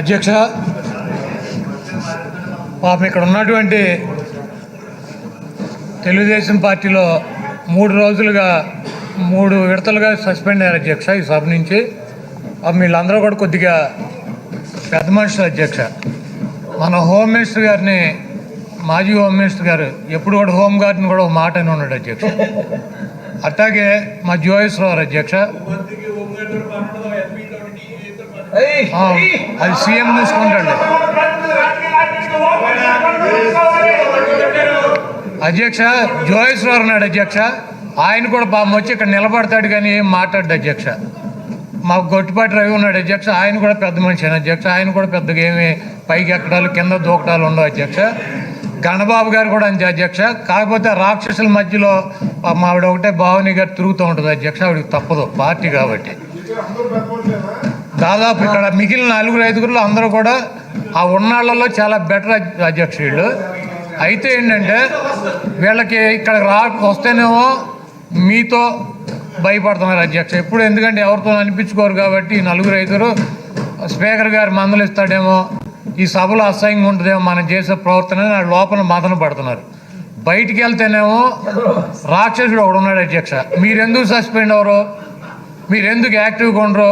అధ్యక్ష పాపం ఇక్కడ ఉన్నటువంటి తెలుగుదేశం పార్టీలో మూడు రోజులుగా మూడు విడతలుగా సస్పెండ్ అయ్యారు అధ్యక్ష ఈ సభ నుంచి. వీళ్ళందరూ కూడా కొద్దిగా పెద్ద మనుషులు అధ్యక్ష. మన హోమ్ మినిస్టర్ గారిని మాజీ హోమ్ మినిస్టర్ గారు ఎప్పుడు కూడా హోమ్ గార్డ్ని కూడా ఒక మాట అని ఉన్నాడు అధ్యక్ష. అట్లాగే మా జోయేశ్వరరావు అధ్యక్ష అది సీఎం చూసుకుంటాడు అధ్యక్ష జోయేశ్వర్ ఉన్నాడు అధ్యక్ష. ఆయన కూడా పాపం వచ్చి ఇక్కడ నిలబడతాడు కానీ ఏం మాట్లాడు అధ్యక్ష. మా గొట్టిపాటి రవి ఉన్నాడు అధ్యక్ష. ఆయన కూడా పెద్ద మనిషి అధ్యక్ష. ఆయన కూడా పెద్దగా ఏమి పైకి ఎక్కడాలు కింద దూకటాలు ఉండవు అధ్యక్ష. గణబాబు గారు కూడా అంతే అధ్యక్ష. కాకపోతే రాక్షసుల మధ్యలో పాపం ఆవిడ ఒకటే భావని గారు తిరుగుతూ ఉంటుంది అధ్యక్ష. ఆవిడకి తప్పదు పార్టీ కాబట్టి. దాదాపు ఇక్కడ మిగిలిన నలుగురు ఐదుగురులో అందరూ కూడా ఆ ఉన్నాళ్ళలో చాలా బెటర్ అధ్యక్షుడు అయితే ఏంటంటే వీళ్ళకి ఇక్కడ రా వస్తేనేమో మీతో భయపడుతున్నారు అధ్యక్ష. ఎప్పుడు ఎందుకంటే ఎవరితో అనిపించుకోరు కాబట్టి ఈ నలుగురు ఐదుగురు స్పీకర్ గారు మందులు ఇస్తాడేమో ఈ సభలో అసహ్యంగా ఉంటుందేమో మనం చేసే ప్రవర్తన లోపల మదన పడుతున్నారు. బయటికి వెళ్తేనేమో రాక్షసుడు ఒకడున్నాడు అధ్యక్ష. మీరెందుకు సస్పెండ్ అవరు మీరెందుకు యాక్టివ్గా ఉండరు?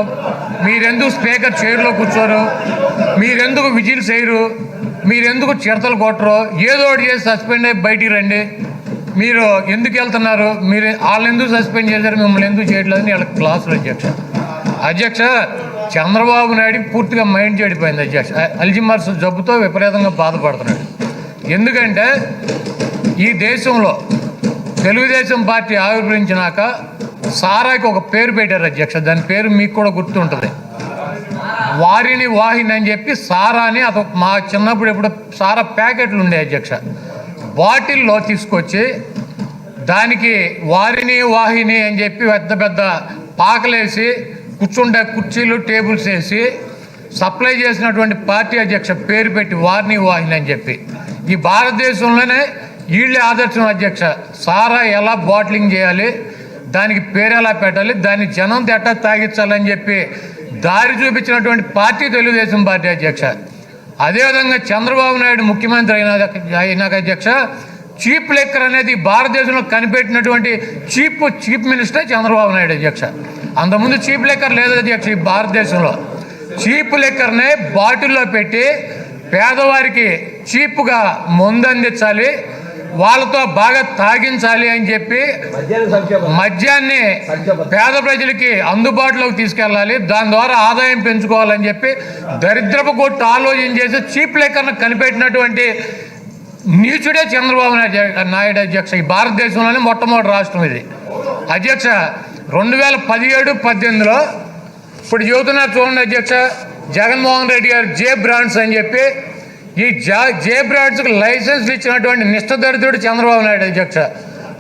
మీరెందుకు స్పీకర్ చైర్లో కూర్చోరు? మీరెందుకు విజిల్ చేయరు? మీరెందుకు చిడతలు కొట్టరు? ఏదో ఒకటి చేసి సస్పెండ్ అయ్యి బయటికి రండి. మీరు ఎందుకు వెళ్తున్నారు? మీరు వాళ్ళని ఎందుకు సస్పెండ్ చేశారు? మిమ్మల్ని ఎందుకు చేయట్లేదని వాళ్ళ క్లాసులు అధ్యక్ష. అధ్యక్ష చంద్రబాబు నాయుడికి పూర్తిగా మైండ్ చెడిపోయింది అధ్యక్ష. అల్జిమర్స్ జబ్బుతో విపరీతంగా బాధపడుతున్నాడు. ఎందుకంటే ఈ దేశంలో తెలుగుదేశం పార్టీ ఆవిర్భవించినాక సారాకి ఒక పేరు పెట్టారు అధ్యక్ష దాని పేరు మీకు కూడా గుర్తుంటుంది. వారిని వాహిని అని చెప్పి సారాని అత మా చిన్నప్పుడు ఎప్పుడు సారా ప్యాకెట్లు ఉండే అధ్యక్ష. బాటిల్లో తీసుకొచ్చి దానికి వారిని వాహిని అని చెప్పి పెద్ద పెద్ద పాకలేసి కూర్చుండే కుర్చీలు టేబుల్స్ వేసి సప్లై చేసినటువంటి పార్టీ అధ్యక్ష పేరు పెట్టి వారిని వాహిని అని చెప్పి. ఈ భారతదేశంలోనే వీళ్ళే ఆదర్శం అధ్యక్ష. సారా ఎలా బాటిలింగ్ చేయాలి దానికి పేరు ఎలా పెట్టాలి దాన్ని జనం ఎట్టా తాగించాలని చెప్పి దారి చూపించినటువంటి పార్టీ తెలుగుదేశం పార్టీ అధ్యక్ష. అదేవిధంగా చంద్రబాబు నాయుడు ముఖ్యమంత్రి అయిన అయినాక అధ్యక్ష చీప్ లెక్కర్ అనేది భారతదేశంలో కనిపెట్టినటువంటి cheap chief minister Chandrababu Naidu అధ్యక్ష. అంతకుముందు చీప్ లెక్కర్ లేదు అధ్యక్ష ఈ భారతదేశంలో. చీప్ లెక్కర్నే బాటిల్లో పెట్టి పేదవారికి చీప్గా ముందందించాలి వాళ్ళతో బాగా తాగించాలి అని చెప్పి మద్యాన్ని పేద ప్రజలకి అందుబాటులోకి తీసుకెళ్ళాలి. దాని ద్వారా ఆదాయం పెంచుకోవాలని చెప్పి దరిద్రపు కొట్టు ఆలోచన చేసి చీప్ లెక్కర్ను కనిపెట్టినటువంటి నీచుడే చంద్రబాబు నాయుడు నాయుడు అధ్యక్ష ఈ భారతదేశంలోనే మొట్టమొదటి రాష్ట్రం ఇది. అధ్యక్ష రెండు వేల పదిహేడు పద్దెనిమిదిలో ఇప్పుడు చెబుతున్నారు చూడండి అధ్యక్ష జగన్మోహన్ రెడ్డి గారు జే బ్రాండ్స్ అని చెప్పి ఈ జా జే బ్రాండ్స్కి లైసెన్స్ ఇచ్చినటువంటి నిష్ఠదరిద్రుడు చంద్రబాబు నాయుడు అధ్యక్ష.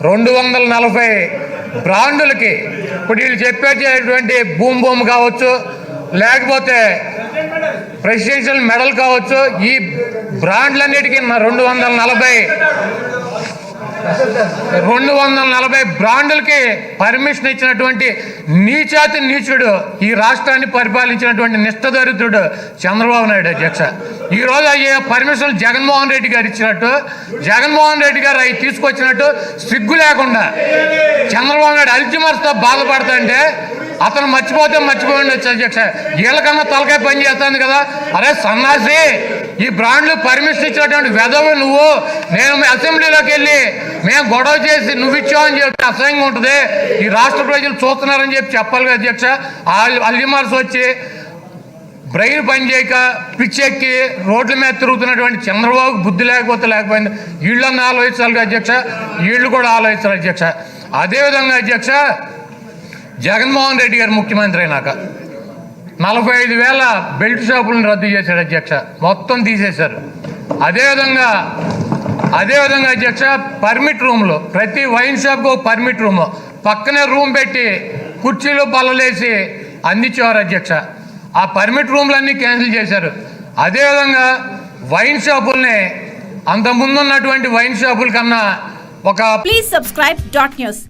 రెండు వందల నలభై బ్రాండులకి ఇప్పుడు వీళ్ళు చెప్పేటటువంటి భూమ్ భూమి కావచ్చు లేకపోతే ప్రెసిడెన్షియల్ మెడల్ కావచ్చు ఈ బ్రాండ్లన్నిటికీ రెండు వందల నలభై రెండు వందల నలభై బ్రాండ్లకి పర్మిషన్ ఇచ్చినటువంటి నీచాతి నీచుడు ఈ రాష్ట్రాన్ని పరిపాలించినటువంటి నిష్టదరిద్రుడు చంద్రబాబు నాయుడు అధ్యక్ష. ఈ రోజు అయ్యే పర్మిషన్ జగన్మోహన్ రెడ్డి గారు ఇచ్చినట్టు జగన్మోహన్ రెడ్డి గారు అవి తీసుకొచ్చినట్టు సిగ్గు లేకుండా చంద్రబాబు నాయుడు అల్జిమర్స్తో బాధపడతాంటే అతను మర్చిపోతే మర్చిపోయి అధ్యక్ష. వీళ్ళకన్నా తలకాయ పని చేస్తాను కదా. అరే సన్నాసి ఈ బ్రాండ్లు పర్మిషన్ ఇచ్చినటువంటి వెధవు నువ్వు. నేను అసెంబ్లీలోకి వెళ్ళి మేము గొడవ చేసి నువ్వు ఇచ్చావు అని చెప్పి అసహ్యంగా ఉంటుంది. ఈ రాష్ట్ర ప్రజలు చూస్తున్నారని చెప్పి చెప్పాలి కదా అధ్యక్ష అల్లిమార్స్ వచ్చి బ్రెయిన్ పనిచేయక పిచ్చెక్కి రోడ్ల మీద తిరుగుతున్నటువంటి చంద్రబాబు బుద్ధి లేకపోతే లేకపోయింది. వీళ్ళని ఆలోచించాలి కదా అధ్యక్ష. వీళ్ళు కూడా ఆలోచించాలి అధ్యక్ష. అదేవిధంగా అధ్యక్ష జగన్మోహన్ రెడ్డి గారు ముఖ్యమంత్రి అయినాక నలభై ఐదు వేల బెల్ట్ షాపులను రద్దు చేశాడు అధ్యక్ష. మొత్తం తీసేశారు. అదేవిధంగా అదేవిధంగా అధ్యక్ష పర్మిట్ రూమ్లో ప్రతి వైన్ షాప్కు పర్మిట్ రూమ్ పక్కనే రూమ్ పెట్టి కుర్చీలు బల్లలేసి అందించేవారు అధ్యక్ష. ఆ పర్మిట్ రూమ్లన్నీ క్యాన్సిల్ చేశారు. అదేవిధంగా వైన్ షాపుల్ని అంతకుముందు ఉన్నటువంటి వైన్ షాపుల కన్నా ఒక ప్లీజ్ సబ్స్క్రైబ్ డాట్ న్యూస్